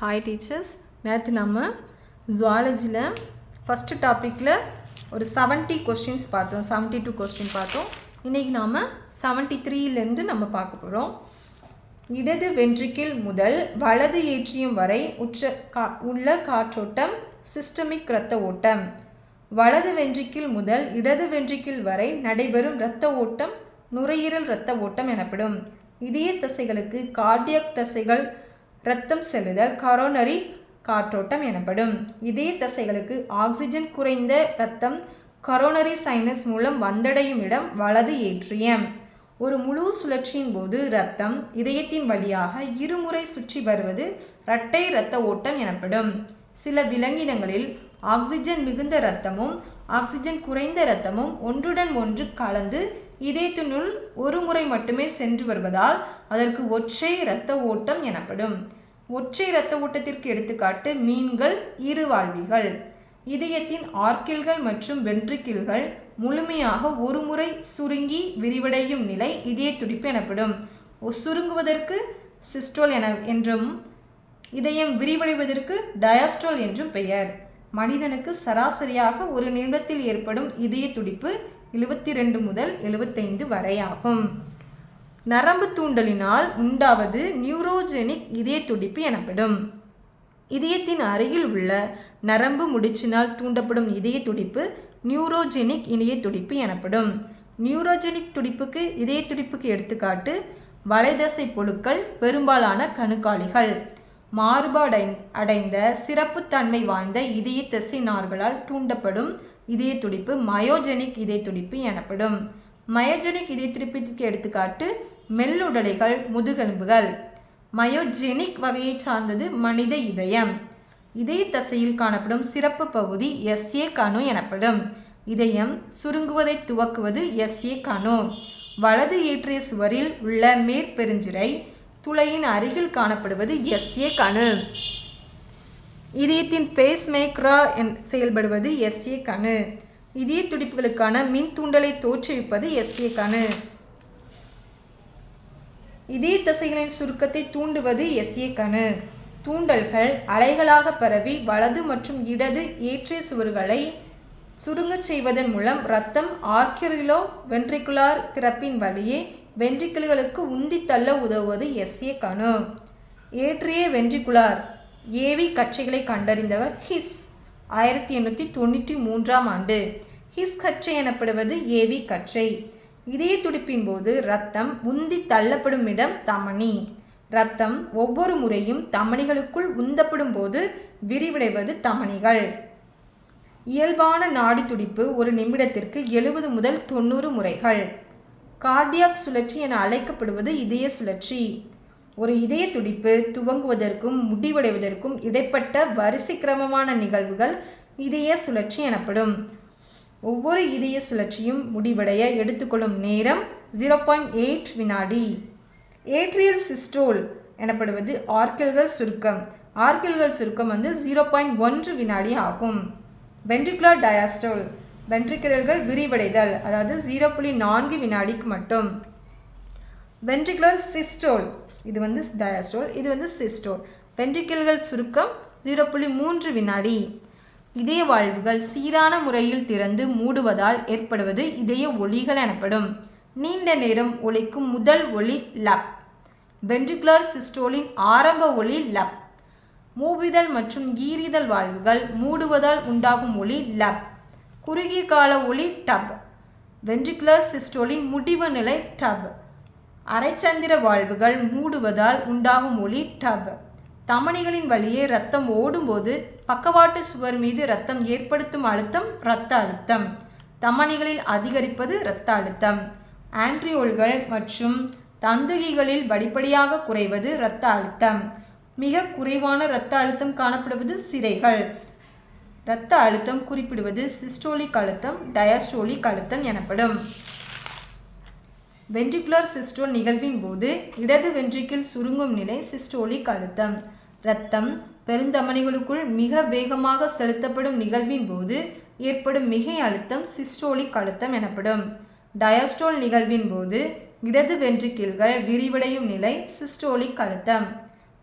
Hi teachers நேற்று நம்ம ஜுவாலஜியில் first டாப்பிக்கில் ஒரு 70 கொஸ்டின்ஸ் பார்த்தோம். 72 டூ கொஸ்டின் பார்த்தோம். இன்றைக்கி நாம் செவன்ட்டி த்ரீலேருந்து நம்ம பார்க்க போகிறோம் இடது வென்ட்ரிக்கிள் முதல் வலது ஏற்றியம் வரை உச்ச கா உள்ள காற்றோட்டம் சிஸ்டமிக் இரத்த ஓட்டம். வலது வென்ட்ரிக்கிள் முதல் இடது வென்ட்ரிக்கிள் வரை நடைபெறும் இரத்த ஓட்டம் நுரையீரல் இரத்த ஓட்டம் எனப்படும். இதய தசைகளுக்கு கார்டியக் தசைகள் இரத்தம் செல்லுதல் கரோனரி காற்றோட்டம் எனப்படும். இதய தசைகளுக்கு ஆக்சிஜன் குறைந்த இரத்தம் கரோனரி சைனஸ் மூலம் வந்தடையும் இடம் வலது ஏற்றியம். ஒரு முழு சுழற்சியின் போது இரத்தம் இதயத்தின் வழியாக இருமுறை சுற்றி வருவது இரட்டை இரத்த ஓட்டம் எனப்படும். சில விலங்கினங்களில் ஆக்சிஜன் மிகுந்த இரத்தமும் ஆக்சிஜன் குறைந்த இரத்தமும் ஒன்றுடன் ஒன்று கலந்து இதயத்தினுள் ஒரு முறை மட்டுமே சென்று வருவதால் அதற்கு ஒற்றை இரத்த ஓட்டம் எனப்படும். ஒற்றை இரத்த ஓட்டத்திற்கு எடுத்துக்காட்டு மீன்கள் இருவாழ்விகள். இதயத்தின் ஆர்க்கில்கள் மற்றும் வென்ட்ரிக்கில்கள் முழுமையாக ஒரு முறை சுருங்கி விரிவடையும் நிலை இதய துடிப்பு எனப்படும். ஒ- சுருங்குவதற்கு சிஸ்டோல் என என்றும் இதயம் விரிவடைவதற்கு டயாஸ்டோல் என்றும் பெயர். மனிதனுக்கு சராசரியாக ஒரு நிமிடத்தில் ஏற்படும் இதய துடிப்பு எழுபத்தி ரெண்டு முதல் எழுபத்தைந்து வரை ஆகும் நரம்பு தூண்டலினால் உண்டாவது நியூரோஜெனிக் இதய துடிப்பு எனப்படும். இதயத்தின் அருகில் உள்ள நரம்பு முடிச்சினால் தூண்டப்படும் இதய துடிப்பு நியூரோஜெனிக் இதய துடிப்பு எனப்படும். நியூரோஜெனிக் துடிப்புக்கு இதய துடிப்புக்கு எடுத்துக்காட்டு வலைதசை பொழுக்கள் பெரும்பாலான கணுக்காளிகள் மாறுபாடை அடைந்த சிறப்புத்தன்மை வாய்ந்த இதய தசை நார்களால் தூண்டப்படும் இதய துடிப்பு மயோஜெனிக் இதய துடிப்பு எனப்படும். மயோஜெனிக் இதய திருப்பத்திற்கு எடுத்துக்காட்டு மெல்லுடலைகள் முதுகெலும்புகள். மயோஜெனிக் வகையைச் சார்ந்தது மனித இதயம். இதய தசையில் காணப்படும் சிறப்பு பகுதி எஸ்ஏ கணு எனப்படும். இதயம் சுருங்குவதை துவக்குவது எஸ்ஏ கணு. வலது ஏற்றிய சுவரில் உள்ள மேற்பெருஞ்சிரை துளையின் அருகில் காணப்படுவது எஸ்ஏ கணு. இதயத்தின் பேஸ்மேக்கரா என் செயல்படுவது எஸ்ஏ கணு. இதய துடிப்புகளுக்கான மின் தூண்டலை தோற்றுவிப்பது எஸ்ஏ கணு. இதய தசைகளின் சுருக்கத்தை தூண்டுவது எஸ்ஏ கணு. தூண்டல்கள் அலைகளாக பரவி வலது மற்றும் இடது ஏற்றிய சுவர்களை சுருங்கச் செய்வதன் மூலம் இரத்தம் ஆர்கிரிலோ வென்ட்ரிகுலார் திறப்பின் வழியே வென்ட்ரிக்கிள்களுக்கு உந்தி தள்ள உதவுவது எஸ்ஏ கணு. ஏற்றிய வென்ட்ரிகுலார் ஏவி கட்சிகளை கண்டறிந்தவர் ஹிஸ். ஆயிரத்தி எண்ணூற்றி தொண்ணூற்றி மூன்றாம் ஆண்டு. ஹிஸ் கற்றை எனப்படுவது ஏவி கற்றை இதய துடிப்பின் போது ரத்தம் உந்தி தள்ளப்படும் இடம் தமனி ரத்தம் ஒவ்வொரு முறையும் தமனிகளுக்குள் உந்தப்படும் போது விரிவடைவது தமனிகள் இயல்பான நாடி துடிப்பு ஒரு நிமிடத்திற்கு எழுபது முதல் தொண்ணூறு முறைகள். கார்டியாக் சுழற்சி என அழைக்கப்படுவது இதய சுழற்சி. ஒரு இதய துடிப்பு துவங்குவதற்கும் முடிவடைவதற்கும் இடைப்பட்ட வரிசை கிரமமான நிகழ்வுகள் இதய சுழற்சி எனப்படும். ஒவ்வொரு இதய சுழற்சியும் முடிவடைய எடுத்துக்கொள்ளும் நேரம் ஜீரோ பாயிண்ட் எயிட் வினாடி. ஏட்ரியல் சிஸ்டோல் எனப்படுவது ஆர்கில்கள் சுருக்கம். ஆர்கில்கள் சுருக்கம் வந்து ஜீரோ பாயிண்ட் ஒன்று வினாடி ஆகும். வென்ட்ரிகுலர் டயாஸ்டோல் வென்ட்ரிகுலர்கள் விரிவடைதல் அதாவது ஜீரோ புள்ளி நான்கு வினாடிக்கு மட்டும். வென்ட்ரிகுலர் சிஸ்டோல் இது வந்து டயாஸ்டோல் இது வந்து சிஸ்டோல் வென்ட்ரிக்கிள்கள் சுருக்கம் ஜீரோ புள்ளி மூன்று வினாடி. இதய வாழ்வுகள் சீரான முறையில் திறந்து மூடுவதால் ஏற்படுவது இதய ஒளிகள் எனப்படும். நீண்ட நேரம் ஒலிக்கும் முதல் ஒளி லப். வென்ட்ரிகுலர் சிஸ்டோலின் ஆரம்ப ஒளி லப். மூவிதல் மற்றும் ஈரிதல் வாழ்வுகள் மூடுவதால் உண்டாகும் ஒளி லப். குறுகிய கால ஒளி டப். வென்ட்ரிகுலர் சிஸ்டோலின் முடிவு நிலை டப். அரைச்சந்திர வாழ்வுகள் மூடுவதால் உண்டாகும் ஒளி டப். தமனிகளின் வழியே இரத்தம் ஓடும்போது பக்கவாட்டு சுவர் மீது ரத்தம் ஏற்படுத்தும் அழுத்தம் இரத்த அழுத்தம். தமனிகளில் அதிகரிப்பது இரத்த அழுத்தம். ஆண்ட்ரியோல்கள் மற்றும் தந்துகிகளில் படிப்படியாக குறைவது இரத்த அழுத்தம். மிக குறைவான இரத்த அழுத்தம் காணப்படுவது சிரைகள். இரத்த அழுத்தம் குறிப்பிடுவது சிஸ்டோலிக் அழுத்தம் டயஸ்டோலிக் அழுத்தம் எனப்படும். வென்ட்ரிகுலர் சிஸ்டோல் நிகழ்வின் போது இடது வென்ட்ரிக்கிள் சுருங்கும் நிலை சிஸ்டோலிக் அழுத்தம் இரத்தம் பெருந்தமனிகளுக்குள் மிக வேகமாக செலுத்தப்படும் நிகழ்வின் போது ஏற்படும் மிகை அழுத்தம் சிஸ்டோலிக் அழுத்தம் எனப்படும். டயஸ்டோல் நிகழ்வின் போது இடது வென்ட்ரிக்கிள்கள் விரிவடையும் நிலை சிஸ்டோலிக் அழுத்தம்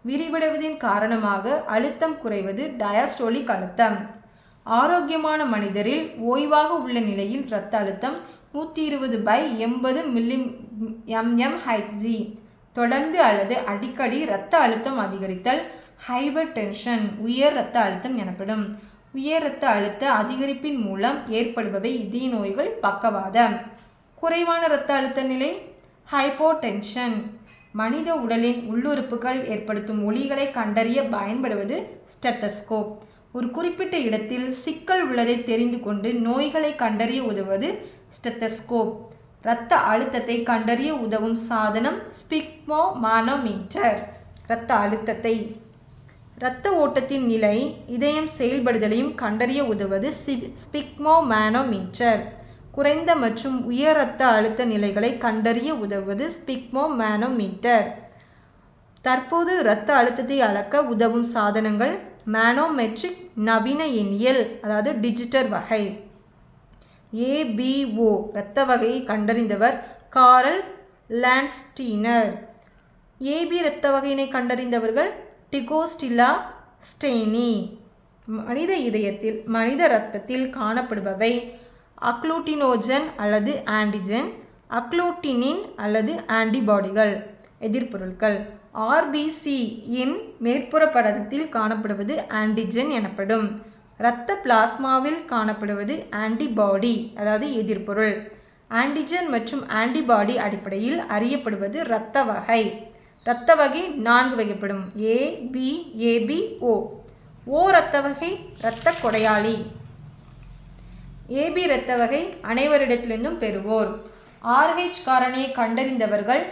விரிவடைவதின் காரணமாக அழுத்தம் குறைவது டயாஸ்டோலிக் அழுத்தம் ஆரோக்கியமான மனிதரில் ஓய்வாக உள்ள நிலையில் இரத்த அழுத்தம் நூற்றி இருபது பை எண்பது மில்லி எம்எம்ஹெச்ஜி. தொடர்ந்து அல்லது அடிக்கடி இரத்த அழுத்தம் அதிகரித்தல் ஹைபர் டென்ஷன் உயர் இரத்த அழுத்தம் எனப்படும். உயர் இரத்த அழுத்த அதிகரிப்பின் மூலம் ஏற்படுபவை இதய நோய்கள் பக்கவாதம் குறைவான இரத்த அழுத்த நிலை ஹைப்போடென்ஷன் மனித உடலின் உள்ளுறுப்புகள் ஏற்படுத்தும் ஒலிகளை கண்டறிய பயன்படுவது ஸ்டெத்தஸ்கோப். ஒரு குறிப்பிட்ட இடத்தில் சிக்கல் உள்ளதை தெரிந்து கொண்டு நோய்களை கண்டறிய உதவுவது ஸ்டெத்தஸ்கோப். இரத்த அழுத்தத்தை கண்டறிய உதவும் சாதனம் ஸ்பிக்மோமானோமீட்டர். இரத்த அழுத்தத்தை. இரத்த ஓட்டத்தின் நிலை இதயம் செயல்படுதலையும் கண்டறிய உதவுவது ஸ்பிக்மோமானோமீட்டர். குறைந்த மற்றும் உயர் இரத்த அழுத்த நிலைகளை கண்டறிய உதவுவது ஸ்பிக்மோமானோமீட்டர். தற்போது இரத்த அழுத்தத்தை அளக்க உதவும் சாதனங்கள் மேனோமெட்ரிக் நவீன எண்ணியல் அதாவது டிஜிட்டல் வகை. ஏபிஓ இரத்த வகையை கண்டறிந்தவர் காரல் லான்ஸ்டீனர். ஏபி இரத்த வகையினை கண்டறிந்தவர்கள் டிகோஸ்டிலா ஸ்டெய்னி. மனித இதயத்தில் மனித இரத்தத்தில் காணப்படுபவை அக்ளூட்டினோஜன் அல்லது ஆன்டிஜன் அக்ளூட்டினின் அல்லது ஆன்டிபாடிகள். எதிர்ப்பொருட்கள் ஆர்பிசி இன் மேற்புற படலத்தில் காணப்படுவது ஆன்டிஜன் எனப்படும். இரத்த பிளாஸ்மாவில் காணப்படுவது ஆன்டிபாடி அதாவது எதிர்ப்பொருள் ஆன்டிஜன் மற்றும் ஆன்டிபாடி அடிப்படையில் அறியப்படுவது இரத்த வகை. இரத்த வகை நான்கு வகைப்படும். ஏ பி ஏபி ஓ ஓ இரத்த வகை இரத்த கொடையாளி. ஏபி இரத்த வகை அனைவரிடத்திலிருந்தும் பெறுவோர். ஆர்ஹெச் காரணியை கண்டறிந்தவர்கள்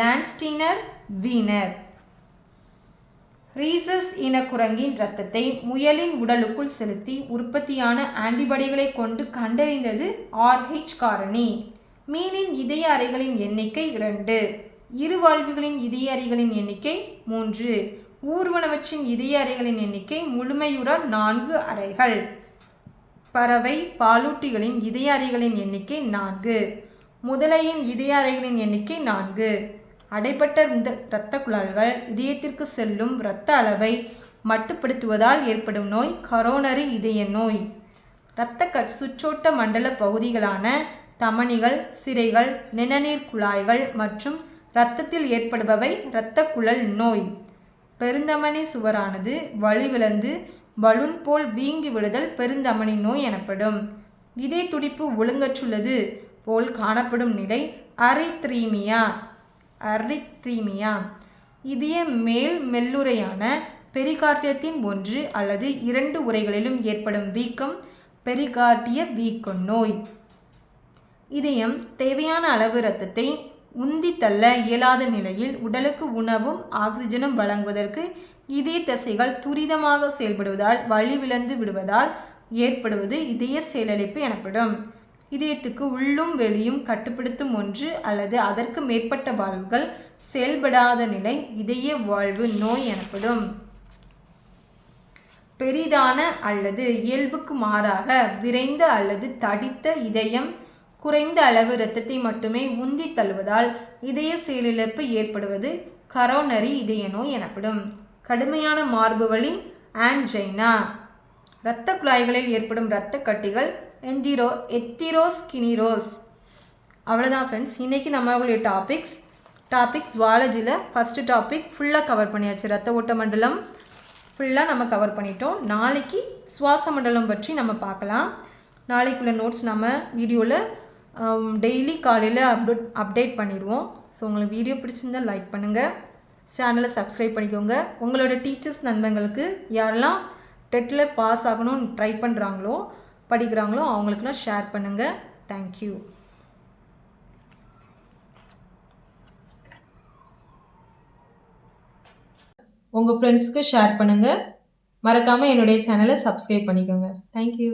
லான்ஸ்டீனர் வீனர். ரீசஸ் இன குரங்கின் இரத்தத்தை முயலின் உடலுக்குள் செலுத்தி உற்பத்தியான ஆன்டிபாடிகளை கொண்டு கண்டறிந்தது ஆர்ஹெச் காரணி. மீனின் இதய அறைகளின் எண்ணிக்கை இரண்டு. இருவாழ்வுகளின் இதய அறைகளின் எண்ணிக்கை மூன்று. ஊர்வனவற்றின் இதய அறைகளின் எண்ணிக்கை முழுமையுற நான்கு அறைகள். பறவை பாலூட்டிகளின் இதய அறைகளின் எண்ணிக்கை நான்கு. முதலையின் இதய அறைகளின் எண்ணிக்கை நான்கு. அடைப்பட்ட இந்த இரத்த குழாய்கள் இதயத்திற்கு செல்லும் இரத்த அளவை மட்டுப்படுத்துவதால் ஏற்படும் நோய் கரோனரி இதய நோய். இரத்த க சுற்றோட்ட மண்டல பகுதிகளான தமனிகள் சிரைகள் நிணநீர் குழாய்கள் மற்றும் இரத்தத்தில் ஏற்படுபவை இரத்த குழல் நோய். பெருந்தமனி சுவரானது வலுவிழந்து பலூன் போல் வீங்கி விடுதல் பெருந்தமனி நோய் எனப்படும். இதய துடிப்பு ஒழுங்கற்றுள்ளது போல் காணப்படும் நிலை அரித்ரீமியா. அரித்ரீமியா. இதய மேல் மெல்லுரையான பெரிகார்டியத்தின் ஒன்று அல்லது இரண்டு உரைகளிலும் ஏற்படும் வீக்கம் பெரிகார்டிய வீக்க நோய். இதயம் தேவையான அளவு இரத்தத்தை உந்தி தள்ள இயலாத நிலையில் உடலுக்கு உணவும் ஆக்சிஜனும் வழங்குவதற்கு இதய தசைகள் துரிதமாக செயல்படுவதால் வழிவிழந்து விடுவதால் ஏற்படுவது இதய செயலளிப்பு எனப்படும். இதயத்துக்கு உள்ளும் வெளியும் கட்டுப்படுத்தும் ஒன்று அல்லது அதற்கு மேற்பட்ட வாழ்வுகள் செயல்படாத நிலை இதய வாழ்வு நோய் எனப்படும். பெரிதான அல்லது இயல்புக்கு மாறாக விரைந்த அல்லது தடித்த இதயம் குறைந்த அளவு இரத்தத்தை மட்டுமே உந்தி தள்ளுவதால் இதய செயலிழப்பு ஏற்படுவது கரோனரி இதய நோய் எனப்படும். கடுமையான மார்பு வலி ஆன்ஜைனா இரத்த குழாய்களில் ஏற்படும் இரத்த கட்டிகள் எந்திரோ கினிரோஸ். அவ்வளோதான் ஃப்ரெண்ட்ஸ் இன்றைக்கி நம்மளுடைய டாபிக்ஸ் டாபிக் ஜுவாலஜியில் ஃபஸ்ட்டு டாபிக் ஃபுல்லாக கவர் பண்ணியாச்சு. ரத்த ஓட்ட மண்டலம் ஃபுல்லாக நம்ம கவர் பண்ணிட்டோம். நாளைக்கு சுவாச மண்டலம் பற்றி நம்ம பார்க்கலாம். நாளைக்குள்ள நோட்ஸ் நம்ம வீடியோவில் டெய்லி காலையில் அப்டேட் அப்டேட் பண்ணிடுவோம். ஸோ உங்களுக்கு வீடியோ பிடிச்சிருந்தா லைக் பண்ணுங்கள் சேனலை சப்ஸ்கிரைப் பண்ணிக்கோங்க. உங்களோட டீச்சர்ஸ் நண்பங்களுக்கு யாரெல்லாம் டெட்டில் பாஸ் ஆகணும்னு ட்ரை பண்ணுறாங்களோ படிக்கிறாங்களோ அவங்களுக்குலாம் ஷேர் பண்ணுங்கள் தேங்க்யூ உங்கள் ஃப்ரெண்ட்ஸ்க்கு ஷேர் பண்ணுங்கள் மறக்காமல் என்னுடைய சேனலை சப்ஸ்கிரைப் பண்ணிக்கோங்க. தேங்க்யூ